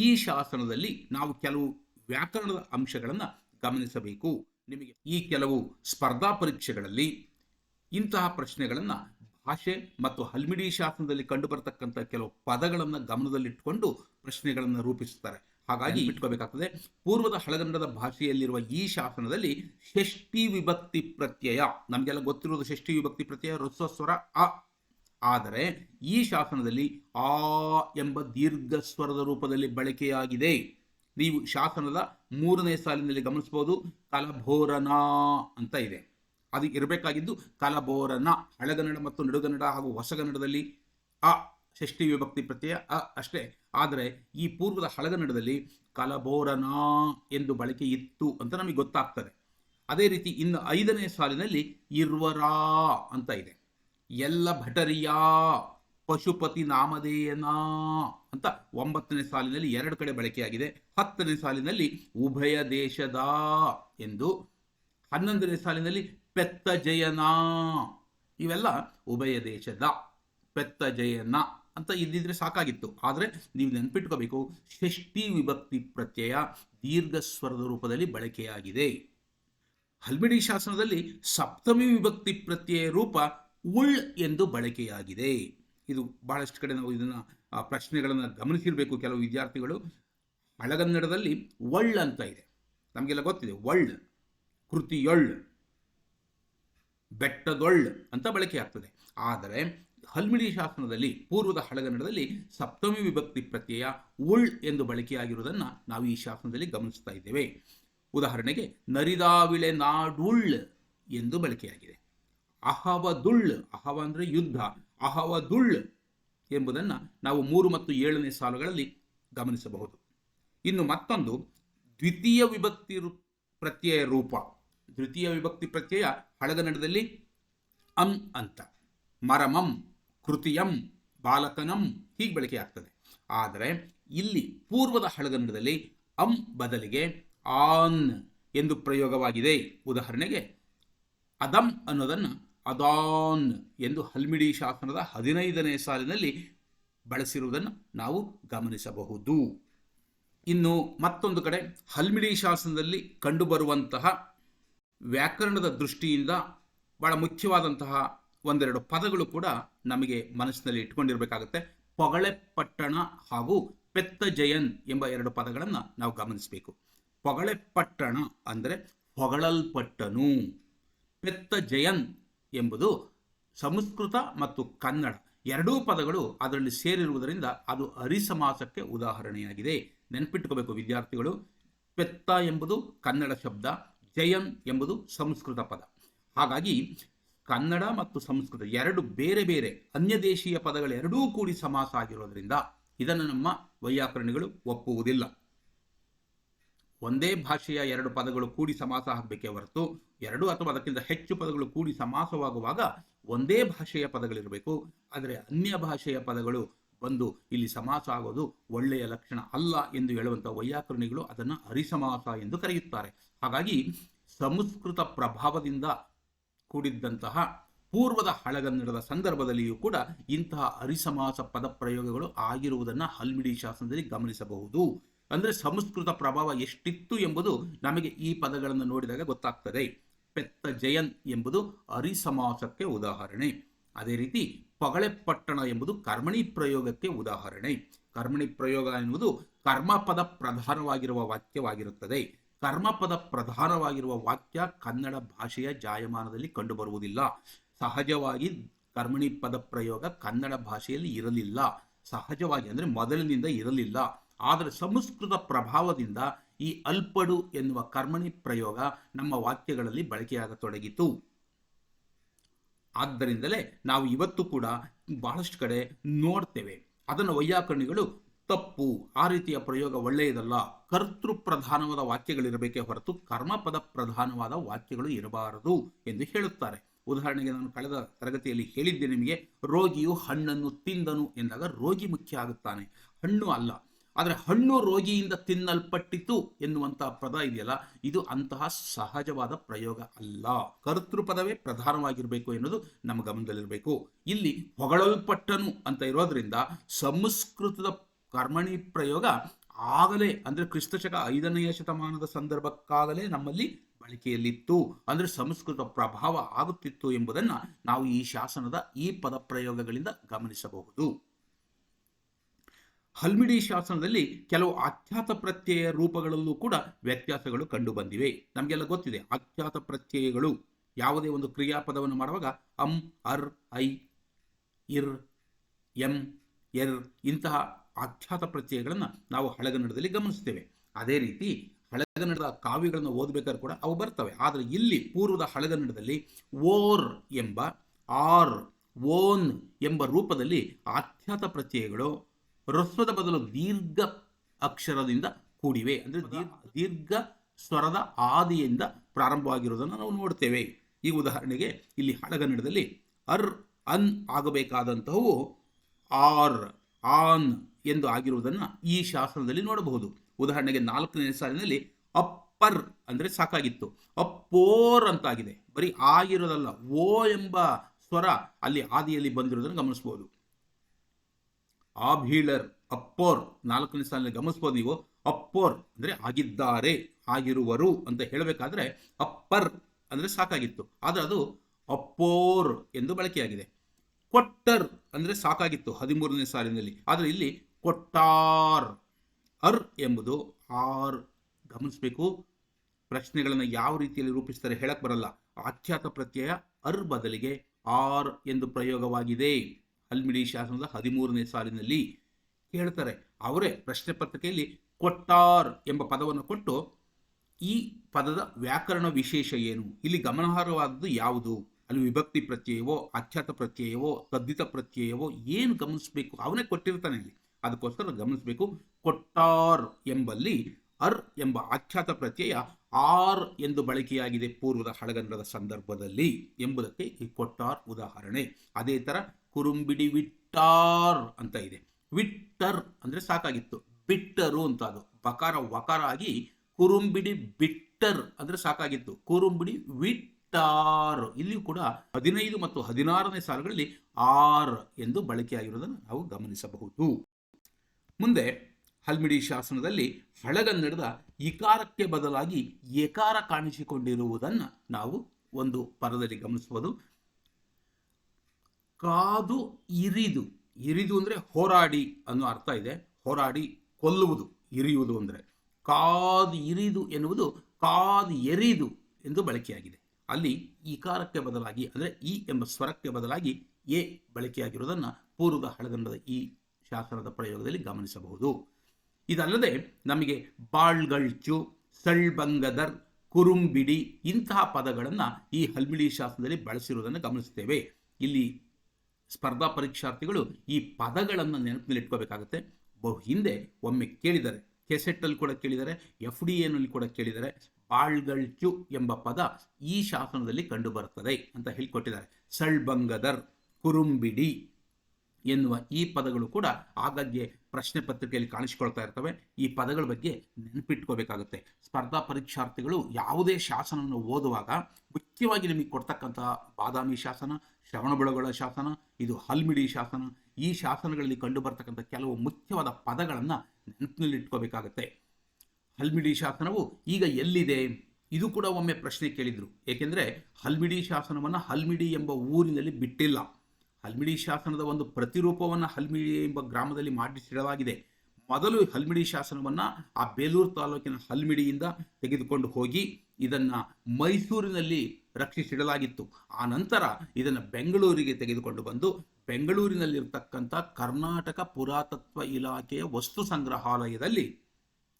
ಈ ಶಾಸನದಲ್ಲಿ ನಾವು ಕೆಲವು ವ್ಯಾಕರಣದ ಅಂಶಗಳನ್ನು ಗಮನಿಸಬೇಕು. ನಿಮಗೆ ಈ ಕೆಲವು ಸ್ಪರ್ಧಾ ಪರೀಕ್ಷೆಗಳಲ್ಲಿ ಇಂತಹ ಪ್ರಶ್ನೆಗಳನ್ನು ಭಾಷೆ ಮತ್ತು ಹಲ್ಮಿಡಿ ಶಾಸನದಲ್ಲಿ ಕಂಡುಬರತಕ್ಕಂಥ ಕೆಲವು ಪದಗಳನ್ನು ಗಮನದಲ್ಲಿಟ್ಟುಕೊಂಡು ಪ್ರಶ್ನೆಗಳನ್ನು ರೂಪಿಸುತ್ತಾರೆ. ಹಾಗಾಗಿ ಇಟ್ಕೋಬೇಕಾಗ್ತದೆ, ಪೂರ್ವದ ಹಳಗನ್ನಡದ ಭಾಷೆಯಲ್ಲಿರುವ ಈ ಶಾಸನದಲ್ಲಿ ಷಷ್ಠಿ ವಿಭಕ್ತಿ ಪ್ರತ್ಯಯ, ನಮಗೆಲ್ಲ ಗೊತ್ತಿರುವುದು ಷಷ್ಠಿ ವಿಭಕ್ತಿ ಪ್ರತ್ಯಯ ಋಸ್ವಸ್ವರ ಅ. ಆದರೆ ಈ ಶಾಸನದಲ್ಲಿ ಆ ಎಂಬ ದೀರ್ಘ ಸ್ವರದ ರೂಪದಲ್ಲಿ ಬಳಕೆಯಾಗಿದೆ. ನೀವು ಶಾಸನದ ಮೂರನೇ ಸಾಲಿನಲ್ಲಿ ಗಮನಿಸಬಹುದು ಕಲಭೋರನ ಅಂತ ಇದೆ. ಅದು ಇರಬೇಕಾಗಿದ್ದು ಕಲಬೋರನ ಹಳೆಗನ್ನಡ ಮತ್ತು ನಡುಗನ್ನಡ ಹಾಗೂ ಹೊಸಗನ್ನಡದಲ್ಲಿ ಅ ಷಷ್ಠಿ ವಿಭಕ್ತಿ ಪ್ರತ್ಯಯ ಅ ಅಷ್ಟೇ. ಆದರೆ ಈ ಪೂರ್ವದ ಹಳೆಗನ್ನಡದಲ್ಲಿ ಕಲಬೋರನ ಎಂದು ಬಳಕೆ ಇತ್ತು ಅಂತ ನಮಗೆ ಗೊತ್ತಾಗ್ತದೆ. ಅದೇ ರೀತಿ ಇನ್ನು ಐದನೇ ಸಾಲಿನಲ್ಲಿ ಇರ್ವರಾ ಅಂತ ಇದೆ. ಎಲ್ಲ ಭಟರಿಯಾ, ಪಶುಪತಿ ನಾಮಧೇಯನ ಅಂತ ಒಂಬತ್ತನೇ ಸಾಲಿನಲ್ಲಿ ಎರಡು ಕಡೆ ಬಳಕೆಯಾಗಿದೆ. ಹತ್ತನೇ ಸಾಲಿನಲ್ಲಿ ಉಭಯ ದೇಶದ ಎಂದು, ಹನ್ನೊಂದನೇ ಸಾಲಿನಲ್ಲಿ ಪೆತ್ತ ಜಯನ. ಇವೆಲ್ಲ ಉಭಯ ದೇಶದ ಪೆತ್ತ ಜಯನ ಅಂತ ಇದ್ದಿದ್ರೆ ಸಾಕಾಗಿತ್ತು. ಆದರೆ ನೀವು ನೆನ್ಪಿಟ್ಕೋಬೇಕು, ಷಷ್ಠಿ ವಿಭಕ್ತಿ ಪ್ರತ್ಯಯ ದೀರ್ಘ ಸ್ವರದ ರೂಪದಲ್ಲಿ ಬಳಕೆಯಾಗಿದೆ. ಹಲ್ಮಿಡಿ ಶಾಸನದಲ್ಲಿ ಸಪ್ತಮಿ ವಿಭಕ್ತಿ ಪ್ರತ್ಯಯ ರೂಪ ಉಳ್ ಎಂದು ಬಳಕೆಯಾಗಿದೆ. ಇದು ಬಹಳಷ್ಟು ಕಡೆ ನಾವು ಇದನ್ನು ಪ್ರಶ್ನೆಗಳನ್ನು ಗಮನಿಸಿರಬೇಕು ಕೆಲವು ವಿದ್ಯಾರ್ಥಿಗಳು. ಹಳಗನ್ನಡದಲ್ಲಿ ಒಳ್ ಅಂತ ಇದೆ. ನಮಗೆಲ್ಲ ಗೊತ್ತಿದೆ, ಒಳ್, ಕೃತಿಯೊಳ್. ಬೆಟ್ಟದೊಳ್ ಅಂತ ಬಳಕೆ ಆಗ್ತದೆ. ಆದರೆ ಹಲ್ಮಿಡಿ ಶಾಸನದಲ್ಲಿ ಪೂರ್ವದ ಹಳಗನ್ನಡದಲ್ಲಿ ಸಪ್ತಮಿ ವಿಭಕ್ತಿ ಪ್ರತ್ಯಯ ಉಳ್ ಎಂದು ಬಳಕೆಯಾಗಿರುವುದನ್ನು ನಾವು ಈ ಶಾಸನದಲ್ಲಿ ಗಮನಿಸ್ತಾ ಇದ್ದೇವೆ. ಉದಾಹರಣೆಗೆ ನರಿದಾವಿಳೆ ನಾಡುಳ್ ಎಂದು ಬಳಕೆಯಾಗಿದೆ. ಅಹವದುಳ್, ಅಹವ ಅಂದರೆ ಯುದ್ಧ, ಅಹವದುಳ್ ಎಂಬುದನ್ನು ನಾವು ಮೂರು ಮತ್ತು ಏಳನೇ ಸಾಲುಗಳಲ್ಲಿ ಗಮನಿಸಬಹುದು. ಇನ್ನು ಮತ್ತೊಂದು ದ್ವಿತೀಯ ವಿಭಕ್ತಿ ಪ್ರತ್ಯಯ ರೂಪ. ದ್ವಿತೀಯ ವಿಭಕ್ತಿ ಪ್ರತ್ಯಯ ಹಳಗನ್ನಡದಲ್ಲಿ ಅಂ ಅಂತ. ಮರಮಂ, ಕೃತಿಯಂ, ಬಾಲಕನಂ ಹೀಗೆ ಬಳಕೆ ಆಗ್ತದೆ. ಆದರೆ ಇಲ್ಲಿ ಪೂರ್ವದ ಹಳಗನ್ನಡದಲ್ಲಿ ಅಂ ಬದಲಿಗೆ ಆನ್ ಎಂದು ಪ್ರಯೋಗವಾಗಿದೆ. ಉದಾಹರಣೆಗೆ ಅದಂ ಅನ್ನೋದನ್ನು ಅದಾನ್ ಎಂದು ಹಲ್ಮಿಡಿ ಶಾಸನದ ಹದಿನೈದನೇ ಸಾಲಿನಲ್ಲಿ ಬಳಸಿರುವುದನ್ನು ನಾವು ಗಮನಿಸಬಹುದು. ಇನ್ನು ಮತ್ತೊಂದು ಕಡೆ ಹಲ್ಮಿಡಿ ಶಾಸನದಲ್ಲಿ ಕಂಡುಬರುವಂತಹ ವ್ಯಾಕರಣದ ದೃಷ್ಟಿಯಿಂದ ಬಹಳ ಮುಖ್ಯವಾದಂತಹ ಒಂದೆರಡು ಪದಗಳು ಕೂಡ ನಮಗೆ ಮನಸ್ಸಿನಲ್ಲಿ ಇಟ್ಕೊಂಡಿರಬೇಕಾಗುತ್ತೆ. ಪೊಗಳೆ ಪಟ್ಟಣ ಹಾಗೂ ಪೆತ್ತ ಜಯನ್ ಎಂಬ ಎರಡು ಪದಗಳನ್ನು ನಾವು ಗಮನಿಸಬೇಕು. ಪೊಗಳೆ ಪಟ್ಟಣ ಅಂದರೆ ಹೊಗಳಲ್ಪಟ್ಟನು. ಪೆತ್ತ ಜಯನ್ ಎಂಬುದು ಸಂಸ್ಕೃತ ಮತ್ತು ಕನ್ನಡ ಎರಡೂ ಪದಗಳು ಅದರಲ್ಲಿ ಸೇರಿರುವುದರಿಂದ ಅದು ಅರಿಸಮಾಸಕ್ಕೆ ಉದಾಹರಣೆಯಾಗಿದೆ. ನೆನಪಿಟ್ಟುಕೋಬೇಕು ವಿದ್ಯಾರ್ಥಿಗಳು. ಪೆತ್ತ ಎಂಬುದು ಕನ್ನಡ ಶಬ್ದ ಜಯನ್ ಎಂಬುದು ಸಂಸ್ಕೃತ ಪದ. ಹಾಗಾಗಿ ಕನ್ನಡ ಮತ್ತು ಸಂಸ್ಕೃತ ಎರಡು ಬೇರೆ ಬೇರೆ ಅನ್ಯ ದೇಶೀಯ ಪದಗಳೆರಡೂ ಕೂಡಿ ಸಮಾಸ ಆಗಿರೋದ್ರಿಂದ ಇದನ್ನು ನಮ್ಮ ವೈಯಾಕರಣಿಗಳು ಒಪ್ಪುವುದಿಲ್ಲ. ಒಂದೇ ಭಾಷೆಯ ಎರಡು ಪದಗಳು ಕೂಡಿ ಸಮಾಸ ಆಗಬೇಕೇ ಹೊರತು ಎರಡು ಅಥವಾ ಅದಕ್ಕಿಂತ ಹೆಚ್ಚು ಪದಗಳು ಕೂಡಿ ಸಮಾಸವಾಗುವಾಗ ಒಂದೇ ಭಾಷೆಯ ಪದಗಳಿರಬೇಕು. ಆದರೆ ಅನ್ಯ ಭಾಷೆಯ ಪದಗಳು ಬಂದು ಇಲ್ಲಿ ಸಮಾಸ ಆಗೋದು ಒಳ್ಳೆಯ ಲಕ್ಷಣ ಅಲ್ಲ ಎಂದು ಹೇಳುವಂಥ ವೈಯಾಕರಣಿಗಳು ಅದನ್ನು ಹರಿಸಮಾಸ ಎಂದು ಕರೆಯುತ್ತಾರೆ. ಹಾಗಾಗಿ ಸಂಸ್ಕೃತ ಪ್ರಭಾವದಿಂದ ಕೂಡಿದ್ದಂತಹ ಪೂರ್ವದ ಹಳಗನ್ನಡದ ಸಂದರ್ಭದಲ್ಲಿಯೂ ಕೂಡ ಇಂತಹ ಅರಿಸಮಾಸ ಪದ ಪ್ರಯೋಗಗಳು ಆಗಿರುವುದನ್ನು ಹಲ್ಮಿಡಿ ಶಾಸನದಲ್ಲಿ ಗಮನಿಸಬಹುದು. ಅಂದರೆ ಸಂಸ್ಕೃತ ಪ್ರಭಾವ ಎಷ್ಟಿತ್ತು ಎಂಬುದು ನಮಗೆ ಈ ಪದಗಳನ್ನು ನೋಡಿದಾಗ ಗೊತ್ತಾಗ್ತದೆ. ಪೆತ್ತ ಜಯನ್ ಎಂಬುದು ಅರಿಸಮಾಸಕ್ಕೆ ಉದಾಹರಣೆ. ಅದೇ ರೀತಿ ಪಗಳೆ ಪಟ್ಟಣ ಎಂಬುದು ಕರ್ಮಣಿ ಪ್ರಯೋಗಕ್ಕೆ ಉದಾಹರಣೆ. ಕರ್ಮಣಿ ಪ್ರಯೋಗ ಎನ್ನುವುದು ಕರ್ಮಪದ ಪ್ರಧಾನವಾಗಿರುವ ವಾಕ್ಯವಾಗಿರುತ್ತದೆ. ಕರ್ಮಪದ ಪ್ರಧಾನವಾಗಿರುವ ವಾಕ್ಯ ಕನ್ನಡ ಭಾಷೆಯ ಜಾಯಮಾನದಲ್ಲಿ ಕಂಡುಬರುವುದಿಲ್ಲ. ಸಹಜವಾಗಿ ಕರ್ಮಣಿ ಪದ ಪ್ರಯೋಗ ಕನ್ನಡ ಭಾಷೆಯಲ್ಲಿ ಇರಲಿಲ್ಲ. ಸಹಜವಾಗಿ ಅಂದರೆ ಮೊದಲಿನಿಂದ ಇರಲಿಲ್ಲ. ಆದರೆ ಸಂಸ್ಕೃತ ಪ್ರಭಾವದಿಂದ ಈ ಅಲ್ಪಡು ಎನ್ನುವ ಕರ್ಮಣಿ ಪ್ರಯೋಗ ನಮ್ಮ ವಾಕ್ಯಗಳಲ್ಲಿ ಬಳಕೆಯಾಗತೊಡಗಿತು. ಆದ್ದರಿಂದಲೇ ನಾವು ಇವತ್ತು ಕೂಡ ಬಹಳಷ್ಟು ಕಡೆ ನೋಡ್ತೇವೆ. ಅದನ್ನು ವೈಯಾಕರಣಿಗಳು ತಪ್ಪು. ಆ ರೀತಿಯ ಪ್ರಯೋಗ ಒಳ್ಳೆಯದಲ್ಲ. ಕರ್ತೃ ಪ್ರಧಾನವಾದ ವಾಕ್ಯಗಳಿರಬೇಕೇ ಹೊರತು ಕರ್ಮಪದ ಪ್ರಧಾನವಾದ ವಾಕ್ಯಗಳು ಇರಬಾರದು ಎಂದು ಹೇಳುತ್ತಾರೆ. ಉದಾಹರಣೆಗೆ ನಾನು ಕಳೆದ ತರಗತಿಯಲ್ಲಿ ಹೇಳಿದ್ದೆ ನಿಮಗೆ, ರೋಗಿಯು ಹಣ್ಣನ್ನು ತಿಂದನು ಎಂದಾಗ ರೋಗಿ ಮುಖ್ಯ ಆಗುತ್ತಾನೆ. ಹಣ್ಣು ಅಲ್ಲ ಆದರೆ ಹಣ್ಣು ರೋಗಿಯಿಂದ ತಿನ್ನಲ್ಪಟ್ಟಿತು ಎನ್ನುವಂತಹ ಪದ ಇದೆಯಲ್ಲ, ಇದು ಅಂತಹ ಸಹಜವಾದ ಪ್ರಯೋಗ ಅಲ್ಲ. ಕರ್ತೃ ಪದವೇ ಪ್ರಧಾನವಾಗಿರಬೇಕು ಎನ್ನುವುದು ನಮ್ಮ ಗಮನದಲ್ಲಿರಬೇಕು. ಇಲ್ಲಿ ಹೊಗಳಲ್ಪಟ್ಟನು ಅಂತ ಇರೋದ್ರಿಂದ ಸಂಸ್ಕೃತದ ಕರ್ಮಣಿ ಪ್ರಯೋಗ ಆಗಲೇ, ಅಂದ್ರೆ ಕ್ರಿಸ್ತಶಕ ಐದನೆಯ ಶತಮಾನದ ಸಂದರ್ಭಕ್ಕಾಗಲೇ ನಮ್ಮಲ್ಲಿ ಬಳಕೆಯಲ್ಲಿತ್ತು. ಅಂದ್ರೆ ಸಂಸ್ಕೃತ ಪ್ರಭಾವ ಆಗುತ್ತಿತ್ತು ಎಂಬುದನ್ನ ನಾವು ಈ ಶಾಸನದ ಈ ಪದ ಪ್ರಯೋಗಗಳಿಂದ ಗಮನಿಸಬಹುದು. ಹಲ್ಮಿಡಿ ಶಾಸನದಲ್ಲಿ ಕೆಲವು ಆಖ್ಯಾತ ಪ್ರತ್ಯಯ ರೂಪಗಳಲ್ಲೂ ಕೂಡ ವ್ಯತ್ಯಾಸಗಳು ಕಂಡುಬಂದಿವೆ. ನಮಗೆಲ್ಲ ಗೊತ್ತಿದೆ, ಆಖ್ಯಾತ ಪ್ರತ್ಯಯಗಳು ಯಾವುದೇ ಒಂದು ಕ್ರಿಯಾಪದವನ್ನು ಮಾಡುವಾಗ ಅಂ, ಅರ್, ಐ, ಇರ್, ಎಂ, ಎರ್ ಇಂತಹ ಆಖ್ಯಾತ ಪ್ರತ್ಯಯಗಳನ್ನು ನಾವು ಹಳಗನ್ನಡದಲ್ಲಿ ಗಮನಿಸ್ತೇವೆ. ಅದೇ ರೀತಿ ಹಳಗನ್ನಡದ ಕಾವ್ಯಗಳನ್ನು ಓದಬೇಕಾದ್ರೆ ಕೂಡ ಅವು ಬರ್ತವೆ. ಆದರೆ ಇಲ್ಲಿ ಪೂರ್ವದ ಹಳಗನ್ನಡದಲ್ಲಿ ಓರ್ ಎಂಬ, ಆರ್, ಓನ್ ಎಂಬ ರೂಪದಲ್ಲಿ ಆಖ್ಯಾತ ಪ್ರತ್ಯಯಗಳು ಹ್ರಸ್ವದ ಬದಲು ದೀರ್ಘ ಅಕ್ಷರದಿಂದ ಕೂಡಿವೆ. ಅಂದರೆ ದೀರ್ಘ ದೀರ್ಘ ಸ್ವರದ ಆದಿಯಿಂದ ಪ್ರಾರಂಭವಾಗಿರುವುದನ್ನು ನಾವು ನೋಡ್ತೇವೆ. ಈ ಉದಾಹರಣೆಗೆ ಇಲ್ಲಿ ಹಳಗನ್ನಡದಲ್ಲಿ ಅರ್, ಅನ್ ಆಗಬೇಕಾದಂತಹವು ಆರ್, ಆನ್ ಎಂದು ಆಗಿರುವುದನ್ನು ಈ ಶಾಸನದಲ್ಲಿ ನೋಡಬಹುದು. ಉದಾಹರಣೆಗೆ ನಾಲ್ಕನೇ ಸಾಲಿನಲ್ಲಿ ಅಪ್ಪರ್ ಅಂದರೆ ಸಾಕಾಗಿತ್ತು. ಅಪ್ಪೋರ್ ಅಂತಾಗಿದೆ. ಬರೀ ಆಗಿರೋದಲ್ಲ, ಓ ಎಂಬ ಸ್ವರ ಅಲ್ಲಿ ಆದಿಯಲ್ಲಿ ಬಂದಿರೋದನ್ನು ಗಮನಿಸಬಹುದು. ಆಭೀಳರ್ ಅಪ್ಪೋರ್, ನಾಲ್ಕನೇ ಸಾಲಿನಲ್ಲಿ ಗಮನಿಸ್ಬೋದು ನೀವು. ಅಪ್ಪೋರ್ ಅಂದ್ರೆ ಆಗಿದ್ದಾರೆ, ಆಗಿರುವರು ಅಂತ ಹೇಳಬೇಕಾದ್ರೆ ಅಪ್ಪರ್ ಅಂದ್ರೆ ಸಾಕಾಗಿತ್ತು. ಆದರೆ ಅದು ಅಪ್ಪೋರ್ ಎಂದು ಬಳಕೆಯಾಗಿದೆ. ಕೊಟ್ಟರ್ ಅಂದ್ರೆ ಸಾಕಾಗಿತ್ತು ಹದಿಮೂರನೇ ಸಾಲಿನಲ್ಲಿ. ಆದರೆ ಇಲ್ಲಿ ಕೊಟ್ಟಾರ್, ಅರ್ ಎಂಬುದು ಆರ್. ಗಮನಿಸಬೇಕು. ಪ್ರಶ್ನೆಗಳನ್ನು ಯಾವ ರೀತಿಯಲ್ಲಿ ರೂಪಿಸ್ತಾರೆ ಹೇಳಕ್ ಬರಲ್ಲ. ಆಖ್ಯಾತ ಪ್ರತ್ಯಯ ಅರ್ ಬದಲಿಗೆ ಆರ್ ಎಂದು ಪ್ರಯೋಗವಾಗಿದೆ. ಹಲ್ಮಿಡಿ ಶಾಸನದ ಹದಿಮೂರನೇ ಸಾಲಿನಲ್ಲಿ ಹೇಳ್ತಾರೆ ಅವರೇ ಪ್ರಶ್ನೆ ಪತ್ರಿಕೆಯಲ್ಲಿ ಕೊಟ್ಟಾರ್ ಎಂಬ ಪದವನ್ನು ಕೊಟ್ಟು ಈ ಪದದ ವ್ಯಾಕರಣ ವಿಶೇಷ ಏನು? ಇಲ್ಲಿ ಗಮನಾರ್ಹವಾದದ್ದು ಯಾವುದು? ಅಲ್ಲಿ ವಿಭಕ್ತಿ ಪ್ರತ್ಯಯವೋ, ಆಖ್ಯಾತ ಪ್ರತ್ಯಯವೋ ತದ್ದಿತ ಪ್ರತ್ಯಯವೋ ಏನು ಗಮನಿಸಬೇಕು? ಅವನೇ ಕೊಟ್ಟಿರ್ತಾನೆ ಇಲ್ಲಿ. ಅದಕ್ಕೋಸ್ಕರ ಗಮನಿಸಬೇಕು, ಕೊಟ್ಟಾರ್ ಎಂಬಲ್ಲಿ ಅರ್ ಎಂಬ ಆಖ್ಯಾತ ಪ್ರತ್ಯಯ ಆರ್ ಎಂದು ಬಳಕೆಯಾಗಿದೆ ಪೂರ್ವದ ಹಳಗನ್ನಡದ ಸಂದರ್ಭದಲ್ಲಿ ಎಂಬುದಕ್ಕೆ ಈ ಕೊಟ್ಟಾರ್ ಉದಾಹರಣೆ. ಅದೇ ತರ ಕುರುಂಬಿಡಿ ವಿಟ್ಟಾರ್ ಅಂತ ಇದೆ. ವಿಟ್ಟರ್ ಅಂದ್ರೆ ಸಾಕಾಗಿತ್ತು. ಬಿಟ್ಟರು ಅಂತ ಅದು. ಬಕಾರ ವಕಾರ ಆಗಿ ಕುರುಂಬಿಡಿ ಬಿಟ್ಟರ್ ಅಂದ್ರೆ ಸಾಕಾಗಿತ್ತು. ಕುರುಂಬಿಡಿ ವಿಟ್ಟಾರ್. ಇಲ್ಲಿಯೂ ಕೂಡ ಹದಿನೈದು ಮತ್ತು ಹದಿನಾರನೇ ಸಾಲುಗಳಲ್ಲಿ ಆರ್ ಎಂದು ಬಳಕೆಯಾಗಿರುವುದನ್ನು ನಾವು ಗಮನಿಸಬಹುದು. ಮುಂದೆ ಹಲ್ಮಿಡಿ ಶಾಸನದಲ್ಲಿ ಹಳಗನ್ನಡದ ಇಕಾರಕ್ಕೆ ಬದಲಾಗಿ ಏಕಾರ ಕಾಣಿಸಿಕೊಂಡಿರುವುದನ್ನು ನಾವು ಒಂದು ಪದದಲ್ಲಿ ಗಮನಿಸಬಹುದು. ಕಾದು ಇರಿದು ಇರಿದು ಅಂದರೆ ಹೋರಾಡಿ ಅನ್ನೋ ಅರ್ಥ ಇದೆ. ಹೋರಾಡಿ ಕೊಲ್ಲುವುದು, ಇರಿಯುವುದು ಅಂದರೆ. ಕಾದು ಇರಿದು ಎನ್ನುವುದು ಕಾದು ಎರಿದು ಎಂದು ಬಳಕೆಯಾಗಿದೆ. ಅಲ್ಲಿ ಇಕಾರಕ್ಕೆ ಬದಲಾಗಿ ಅಂದರೆ ಇ ಎಂಬ ಸ್ವರಕ್ಕೆ ಬದಲಾಗಿ ಎ ಬಳಕೆಯಾಗಿರುವುದನ್ನು ಪೂರ್ವದ ಹಳಗನ್ನಡದ ಈ ಶಾಸನದ ಪ್ರಯೋಗದಲ್ಲಿ ಗಮನಿಸಬಹುದು. ಇದಲ್ಲದೆ ನಮಗೆ ಬಾಳ್ಗಳ್ಚು, ಸಳ್ಬಂಗದರ್, ಕುರುಂಬಿಡಿ ಇಂತಹ ಪದಗಳನ್ನು ಈ ಹಲ್ಮಿಡಿ ಶಾಸನದಲ್ಲಿ ಬಳಸಿರುವುದನ್ನು ಗಮನಿಸುತ್ತೇವೆ. ಇಲ್ಲಿ ಸ್ಪರ್ಧಾ ಪರೀಕ್ಷಾರ್ಥಿಗಳು ಈ ಪದಗಳನ್ನು ನೆನಪಿನಲ್ಲಿ ಇಟ್ಕೋಬೇಕಾಗುತ್ತೆ ಬಹು ಹಿಂದೆ ಒಮ್ಮೆ ಕೇಳಿದ್ದಾರೆ ಕೆಸೆಟ್ಟಲ್ಲಿ ಕೂಡ ಕೇಳಿದ್ದಾರೆ ಎಫ್ ಡಿ ಎನಲ್ಲಿ ಕೂಡ ಕೇಳಿದ್ದಾರೆ ಬಾಳ್ಗಳ್ಚು ಎಂಬ ಪದ ಈ ಶಾಸನದಲ್ಲಿ ಕಂಡುಬರುತ್ತದೆ ಅಂತ ಹೇಳಿಕೊಟ್ಟಿದ್ದಾರೆ. ಸಳ್ಬಂಗದರ್ ಕುರುಂಬಿಡಿ. ಎನ್ನುವ ಈ ಪದಗಳು ಕೂಡ ಆಗಾಗ್ಗೆ ಪ್ರಶ್ನೆ ಪತ್ರಿಕೆಯಲ್ಲಿ ಕಾಣಿಸಿಕೊಳ್ತಾ ಇರ್ತವೆ. ಈ ಪದಗಳ ಬಗ್ಗೆ ನೆನಪಿಟ್ಕೋಬೇಕಾಗುತ್ತೆ. ಸ್ಪರ್ಧಾ ಪರೀಕ್ಷಾರ್ಥಿಗಳು ಯಾವುದೇ ಶಾಸನವನ್ನು ಓದುವಾಗ ಮುಖ್ಯವಾಗಿ ನಿಮಗೆ ಕೊಡ್ತಕ್ಕಂತಹ ಬಾದಾಮಿ ಶಾಸನ, ಶ್ರವಣಬೆಳಗೊಳ ಶಾಸನ, ಇದು ಹಲ್ಮಿಡಿ ಶಾಸನ, ಈ ಶಾಸನಗಳಲ್ಲಿ ಕಂಡು ಬರ್ತಕ್ಕಂಥ ಕೆಲವು ಮುಖ್ಯವಾದ ಪದಗಳನ್ನು ನೆನಪಿನಲ್ಲಿ ಇಟ್ಕೋಬೇಕಾಗತ್ತೆ ಹಲ್ಮಿಡಿ ಶಾಸನವು ಈಗ ಎಲ್ಲಿದೆ? ಇದು ಕೂಡ ಒಮ್ಮೆ ಪ್ರಶ್ನೆ ಕೇಳಿದ್ರು. ಏಕೆಂದರೆ ಹಲ್ಮಿಡಿ ಶಾಸನವನ್ನು ಹಲ್ಮಿಡಿ ಎಂಬ ಊರಿನಲ್ಲಿ ಬಿಟ್ಟಿಲ್ಲ. ಹಲ್ಮಿಡಿ ಶಾಸನದ ಒಂದು ಪ್ರತಿರೂಪವನ್ನು ಹಲ್ಮಿಡಿ ಎಂಬ ಗ್ರಾಮದಲ್ಲಿ ಮಾಡಿಸಿಡಲಾಗಿದೆ. ಮೊದಲು ಹಲ್ಮಿಡಿ ಶಾಸನವನ್ನು ಆ ಬೇಲೂರು ತಾಲೂಕಿನ ಹಲ್ಮಿಡಿಯಿಂದ ತೆಗೆದುಕೊಂಡು ಹೋಗಿ ಇದನ್ನು ಮೈಸೂರಿನಲ್ಲಿ ರಕ್ಷಿಸಿಡಲಾಗಿತ್ತು. ಆ ನಂತರ ಇದನ್ನು ಬೆಂಗಳೂರಿಗೆ ತೆಗೆದುಕೊಂಡು ಬಂದು ಬೆಂಗಳೂರಿನಲ್ಲಿರ್ತಕ್ಕಂಥ ಕರ್ನಾಟಕ ಪುರಾತತ್ವ ಇಲಾಖೆಯ ವಸ್ತು ಸಂಗ್ರಹಾಲಯದಲ್ಲಿ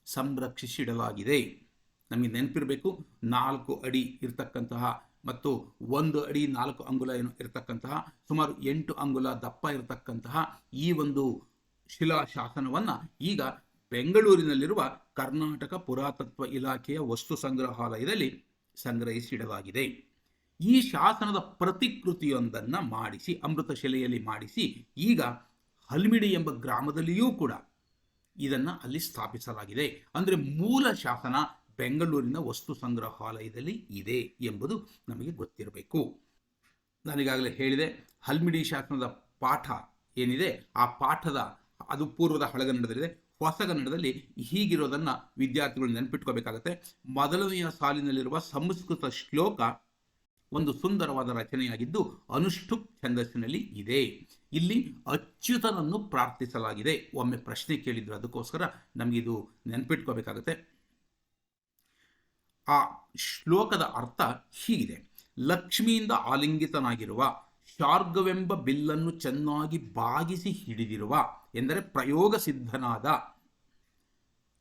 ಸಂರಕ್ಷಿಸಿಡಲಾಗಿದೆ. ನಮಗೆ ನೆನಪಿರಬೇಕು, ನಾಲ್ಕು ಅಡಿ ಇರತಕ್ಕಂತಹ ಮತ್ತು ಒಂದು ಅಡಿ ನಾಲ್ಕು ಅಂಗುಲ ಏನು ಇರತಕ್ಕಂತಹ, ಸುಮಾರು ಎಂಟು ಅಂಗುಲ ದಪ್ಪ ಇರತಕ್ಕಂತಹ ಈ ಒಂದು ಶಿಲಾ ಶಾಸನವನ್ನು ಈಗ ಬೆಂಗಳೂರಿನಲ್ಲಿರುವ ಕರ್ನಾಟಕ ಪುರಾತತ್ವ ಇಲಾಖೆಯ ವಸ್ತು ಸಂಗ್ರಹಾಲಯದಲ್ಲಿ ಸಂಗ್ರಹಿಸಿಡಲಾಗಿದೆ ಈ ಶಾಸನದ ಪ್ರತಿಕೃತಿಯೊಂದನ್ನು ಮಾಡಿಸಿ ಅಮೃತಶಿಲೆಯಲ್ಲಿ ಮಾಡಿಸಿ ಈಗ ಹಲ್ಮಿಡಿ ಎಂಬ ಗ್ರಾಮದಲ್ಲಿಯೂ ಕೂಡ ಇದನ್ನು ಅಲ್ಲಿ ಸ್ಥಾಪಿಸಲಾಗಿದೆ. ಅಂದರೆ ಮೂಲ ಶಾಸನ ಬೆಂಗಳೂರಿನ ವಸ್ತು ಸಂಗ್ರಹಾಲಯದಲ್ಲಿ ಇದೆ ಎಂಬುದು ನಮಗೆ ಗೊತ್ತಿರಬೇಕು. ನಾನೀಗಾಗಲೇ ಹೇಳಿದೆ, ಹಲ್ಮಿಡಿ ಶಾಸನದ ಪಾಠ ಏನಿದೆ, ಆ ಪಾಠದ ಅದು ಪೂರ್ವದ ಹಳಗನ್ನಡದಲ್ಲಿದೆ ಹೊಸಗನ್ನಡದಲ್ಲಿ ಹೀಗಿರೋದನ್ನು ವಿದ್ಯಾರ್ಥಿಗಳು ನೆನಪಿಟ್ಕೋಬೇಕಾಗತ್ತೆ. ಮೊದಲನೆಯ ಸಾಲಿನಲ್ಲಿರುವ ಸಂಸ್ಕೃತ ಶ್ಲೋಕ ಒಂದು ಸುಂದರವಾದ ರಚನೆಯಾಗಿದ್ದು ಅನುಷ್ಠುಪ್ ಛಂದಸ್ಸಿನಲ್ಲಿ ಇದೆ. ಇಲ್ಲಿ ಅಚ್ಯುತನನ್ನು ಪ್ರಾರ್ಥಿಸಲಾಗಿದೆ. ಒಮ್ಮೆ ಪ್ರಶ್ನೆ ಕೇಳಿದ್ರು ಅದಕ್ಕೋಸ್ಕರ ನಮಗಿದು ನೆನಪಿಟ್ಕೋಬೇಕಾಗತ್ತೆ. ಆ ಶ್ಲೋಕದ ಅರ್ಥ ಹೀಗಿದೆ. ಲಕ್ಷ್ಮಿಯಿಂದ ಆಲಿಂಗಿತನಾಗಿರುವ, ಶಾರ್ಗವೆಂಬ ಬಿಲ್ಲನ್ನು ಚೆನ್ನಾಗಿ ಬಾಗಿಸಿ ಹಿಡಿದಿರುವ ಎಂದರೆ ಪ್ರಯೋಗ ಸಿದ್ಧನಾದ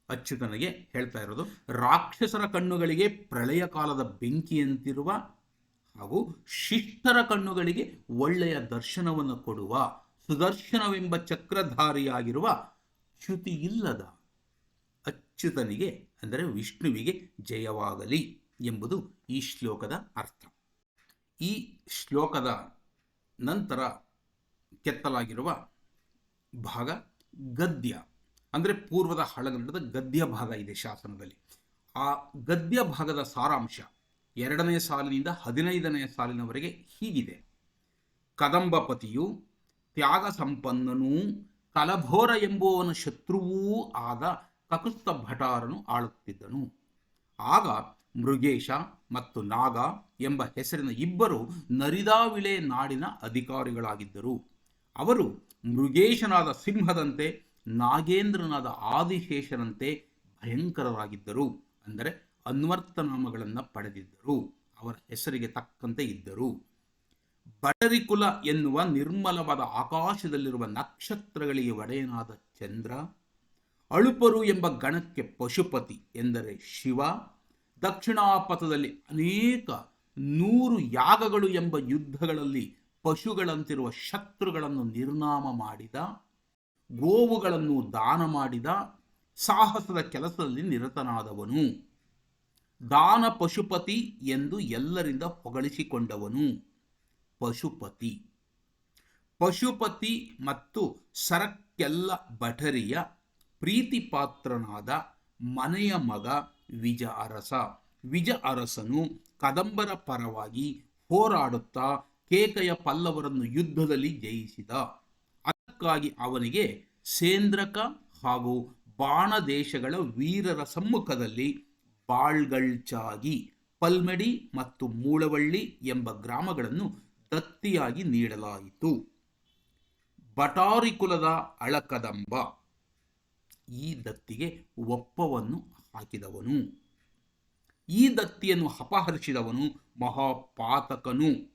ಅಚ್ಯುತನಿಗೆ ಹೇಳ್ತಾ ಇರೋದು. ರಾಕ್ಷಸರ ಕಣ್ಣುಗಳಿಗೆ ಪ್ರಳಯ ಕಾಲದ ಬೆಂಕಿಯಂತಿರುವ ಹಾಗೂ ಶಿಷ್ಟರ ಕಣ್ಣುಗಳಿಗೆ ಒಳ್ಳೆಯ ದರ್ಶನವನ್ನು ಕೊಡುವ, ಸುದರ್ಶನವೆಂಬ ಚಕ್ರಧಾರಿಯಾಗಿರುವ ಚ್ಯುತಿಯಿಲ್ಲದ ಅಚ್ಯುತನಿಗೆ ಅಂದರೆ ವಿಷ್ಣುವಿಗೆ ಜಯವಾಗಲಿ ಎಂಬುದು ಈ ಶ್ಲೋಕದ ಅರ್ಥ. ಈ ಶ್ಲೋಕದ ನಂತರ ಕೆತ್ತಲಾಗಿರುವ ಭಾಗ ಗದ್ಯ. ಅಂದರೆ ಪೂರ್ವದ ಹಳಗನ್ನಡದ ಗದ್ಯ ಭಾಗ ಇದೆ ಶಾಸನದಲ್ಲಿ. ಆ ಗದ್ಯ ಭಾಗದ ಸಾರಾಂಶ ಎರಡನೇ ಸಾಲಿನಿಂದ ಹದಿನೈದನೆಯ ಸಾಲಿನವರೆಗೆ ಹೀಗಿದೆ. ಕದಂಬಪತಿಯು ತ್ಯಾಗ ಸಂಪನ್ನನೂ ಕಲಭೋರ ಎಂಬುವನ ಶತ್ರುವೂ ಆದ ಕಕುಸ್ತ ಭಟಾರನು ಆಳುತ್ತಿದ್ದನು. ಆಗ ಮೃಗೇಶ ಮತ್ತು ನಾಗ ಎಂಬ ಹೆಸರಿನ ಇಬ್ಬರು ನರಿದಾವಿಳೆ ನಾಡಿನ ಅಧಿಕಾರಿಗಳಾಗಿದ್ದರು. ಅವರು ಮೃಗೇಶನಾದ ಸಿಂಹದಂತೆ, ನಾಗೇಂದ್ರನಾದ ಆದಿಶೇಷನಂತೆ ಭಯಂಕರರಾಗಿದ್ದರು ಅಂದರೆ ಅನ್ವರ್ಥನಾಮಗಳನ್ನು ಪಡೆದಿದ್ದರು. ಅವರ ಹೆಸರಿಗೆ ತಕ್ಕಂತೆ ಇದ್ದರು. ಬಡರಿಕುಲ ಎನ್ನುವ ನಿರ್ಮಲವಾದ ಆಕಾಶದಲ್ಲಿರುವ ನಕ್ಷತ್ರಗಳಿಗೆ ಒಡೆಯನಾದ ಚಂದ್ರ ಅಳುಪರು ಎಂಬ ಗಣಕ್ಕೆ ಪಶುಪತಿ ಎಂದರೆ ಶಿವ. ದಕ್ಷಿಣಾಪಥದಲ್ಲಿ ಅನೇಕ ನೂರು ಯಾಗಗಳು ಎಂಬ ಯುದ್ಧಗಳಲ್ಲಿ ಪಶುಗಳಂತಿರುವ ಶತ್ರುಗಳನ್ನು ನಿರ್ನಾಮ ಮಾಡಿದ, ಗೋವುಗಳನ್ನು ದಾನ ಮಾಡಿದ, ಸಾಹಸದ ಕೆಲಸದಲ್ಲಿ ನಿರತನಾದವನು. ದಾನ ಪಶುಪತಿ ಎಂದು ಎಲ್ಲರಿಂದ ಹೊಗಳಿಸಿಕೊಂಡವನು. ಪಶುಪತಿ. ಪಶುಪತಿ ಮತ್ತು ಸರಕ್ಕೆಲ್ಲ ಭಟರಿಯ ಪ್ರೀತಿ ಪಾತ್ರನಾದ ಮನೆಯ ಮಗ ವಿಜ ಅರಸ ವಿಜ ಅರಸನು ಕದಂಬರ ಪರವಾಗಿ ಹೋರಾಡುತ್ತಾ ಕೇಕಯ ಪಲ್ಲವರನ್ನು ಯುದ್ಧದಲ್ಲಿ ಜಯಿಸಿದ. ಅದಕ್ಕಾಗಿ ಅವನಿಗೆ ಸೇಂದ್ರಕ ಹಾಗೂ ಬಾಣ ದೇಶಗಳ ವೀರರ ಸಮ್ಮುಖದಲ್ಲಿ ಬಾಳ್ಗಳ್ಚಾಗಿ, ಪಲ್ಮೆಡಿ ಮತ್ತು ಮೂಳವಳ್ಳಿ ಎಂಬ ಗ್ರಾಮಗಳನ್ನು ದತ್ತಿಯಾಗಿ ನೀಡಲಾಯಿತು. ಬಟಾರಿ ಕುಲದ ಅಳಕದಂಬ. ಈ ದತ್ತಿಗೆ ಒಪ್ಪವನ್ನು ಹಾಕಿದವನು. ಈ ದತ್ತಿಯನ್ನು ಅಪಹರಿಸಿದವನು ಮಹಾಪಾತಕನು.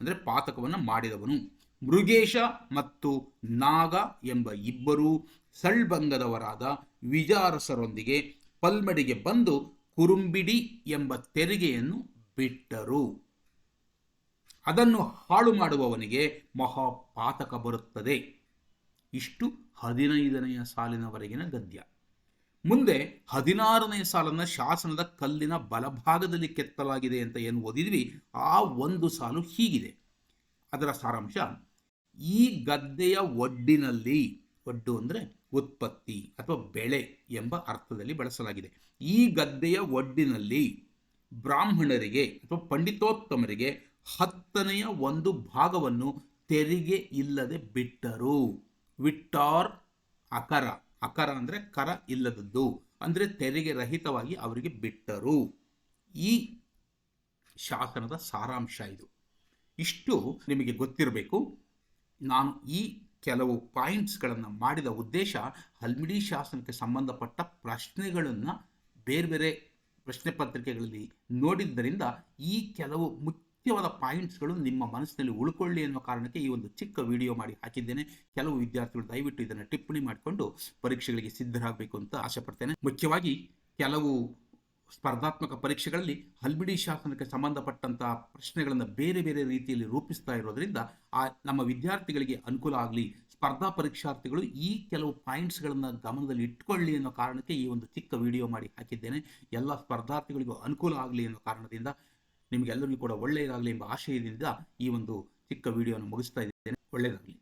ಅಂದರೆ ಪಾತಕವನ್ನು ಮಾಡಿದವನು. ಮೃಗೇಶ ಮತ್ತು ನಾಗ ಎಂಬ ಇಬ್ಬರು ಸಳ್ಬಂಗದವರಾದ ವಿಜಾರಸರೊಂದಿಗೆ ಪಲ್ಮಡಿಗೆ ಬಂದು ಕುರುಂಬಿಡಿ ಎಂಬ ತೆರಿಗೆಯನ್ನು ಬಿಟ್ಟರು. ಅದನ್ನು ಹಾಳು ಮಾಡುವವನಿಗೆ ಮಹಾಪಾತಕ ಬರುತ್ತದೆ. ಇಷ್ಟು ಹದಿನೈದನೆಯ ಸಾಲಿನವರೆಗಿನ ಗದ್ಯ. ಮುಂದೆ ಹದಿನಾರನೆಯ ಸಾಲನ್ನ ಶಾಸನದ ಕಲ್ಲಿನ ಬಲಭಾಗದಲ್ಲಿ ಕೆತ್ತಲಾಗಿದೆ ಅಂತ ಏನು ಓದಿದ್ವಿ, ಆ ಒಂದು ಸಾಲು ಹೀಗಿದೆ. ಅದರ ಸಾರಾಂಶ, ಈ ಗದ್ದೆಯ ಒಡ್ಡಿನಲ್ಲಿ, ಒಡ್ಡು ಅಂದರೆ ಉತ್ಪತ್ತಿ ಅಥವಾ ಬೆಳೆ ಎಂಬ ಅರ್ಥದಲ್ಲಿ ಬಳಸಲಾಗಿದೆ. ಈ ಗದ್ದೆಯ ಒಡ್ಡಿನಲ್ಲಿ ಬ್ರಾಹ್ಮಣರಿಗೆ ಅಥವಾ ಪಂಡಿತೋತ್ತಮರಿಗೆ ಹತ್ತನೆಯ ಒಂದು ಭಾಗವನ್ನು ತೆರಿಗೆ ಇಲ್ಲದೆ ಬಿಟ್ಟರು. ವಿಟ್ಟಾರ್ ಅಕರ. ಅಕರ ಅಂದರೆ ಕರ ಇಲ್ಲದದ್ದು. ಅಂದರೆ ತೆರಿಗೆ ರಹಿತವಾಗಿ ಅವರಿಗೆ ಬಿಟ್ಟರು. ಈ ಶಾಸನದ ಸಾರಾಂಶ ಇದು. ಇಷ್ಟು ನಿಮಗೆ ಗೊತ್ತಿರಬೇಕು. ನಾನು ಈ ಕೆಲವು ಪಾಯಿಂಟ್ಸ್ಗಳನ್ನು ಮಾಡಿದ ಉದ್ದೇಶ ಹಲ್ಮಿಡಿ ಶಾಸನಕ್ಕೆ ಸಂಬಂಧಪಟ್ಟ ಪ್ರಶ್ನೆಗಳನ್ನು ಬೇರೆ ಬೇರೆ ಪ್ರಶ್ನೆ ಪತ್ರಿಕೆಗಳಲ್ಲಿ ನೋಡಿದ್ದರಿಂದ ಈ ಕೆಲವು ಮುಖ್ಯವಾದ ಪಾಯಿಂಟ್ಸ್ಗಳು ನಿಮ್ಮ ಮನಸ್ಸಿನಲ್ಲಿ ಉಳ್ಕೊಳ್ಳಿ ಅನ್ನೋ ಕಾರಣಕ್ಕೆ ಈ ಒಂದು ಚಿಕ್ಕ ವಿಡಿಯೋ ಮಾಡಿ ಹಾಕಿದ್ದೇನೆ. ಕೆಲವು ವಿದ್ಯಾರ್ಥಿಗಳು ದಯವಿಟ್ಟು ಇದನ್ನು ಟಿಪ್ಪಣಿ ಮಾಡಿಕೊಂಡು ಪರೀಕ್ಷೆಗಳಿಗೆ ಸಿದ್ಧರಾಗಬೇಕು ಅಂತ ಆಸೆ ಪಡ್ತೇನೆ ಮುಖ್ಯವಾಗಿ ಕೆಲವು ಸ್ಪರ್ಧಾತ್ಮಕ ಪರೀಕ್ಷೆಗಳಲ್ಲಿ ಹಲ್ಬಿಡಿ ಶಾಸನಕ್ಕೆ ಸಂಬಂಧಪಟ್ಟಂತಹ ಪ್ರಶ್ನೆಗಳನ್ನು ಬೇರೆ ಬೇರೆ ರೀತಿಯಲ್ಲಿ ರೂಪಿಸ್ತಾ ಇರೋದ್ರಿಂದ ಆ ನಮ್ಮ ವಿದ್ಯಾರ್ಥಿಗಳಿಗೆ ಅನುಕೂಲ ಆಗಲಿ, ಸ್ಪರ್ಧಾ ಪರೀಕ್ಷಾರ್ಥಿಗಳು ಈ ಕೆಲವು ಪಾಯಿಂಟ್ಸ್ಗಳನ್ನು ಗಮನದಲ್ಲಿ ಇಟ್ಕೊಳ್ಳಿ ಅನ್ನೋ ಕಾರಣಕ್ಕೆ ಈ ಒಂದು ಚಿಕ್ಕ ವಿಡಿಯೋ ಮಾಡಿ ಹಾಕಿದ್ದೇನೆ. ಎಲ್ಲ ಸ್ಪರ್ಧಾರ್ಥಿಗಳಿಗೂ ಅನುಕೂಲ ಆಗಲಿ ಅನ್ನೋ ಕಾರಣದಿಂದ ನಿಮಗೆಲ್ಲರಿಗೂ ಕೂಡ ಒಳ್ಳೆಯದಾಗಲಿ ಎಂಬ ಆಶಯದಿಂದ ಈ ಒಂದು ಚಿಕ್ಕ ವಿಡಿಯೋನ ಮುಗಿಸ್ತಾ ಇದ್ದೇನೆ. ಒಳ್ಳೆಯದಾಗಲಿ.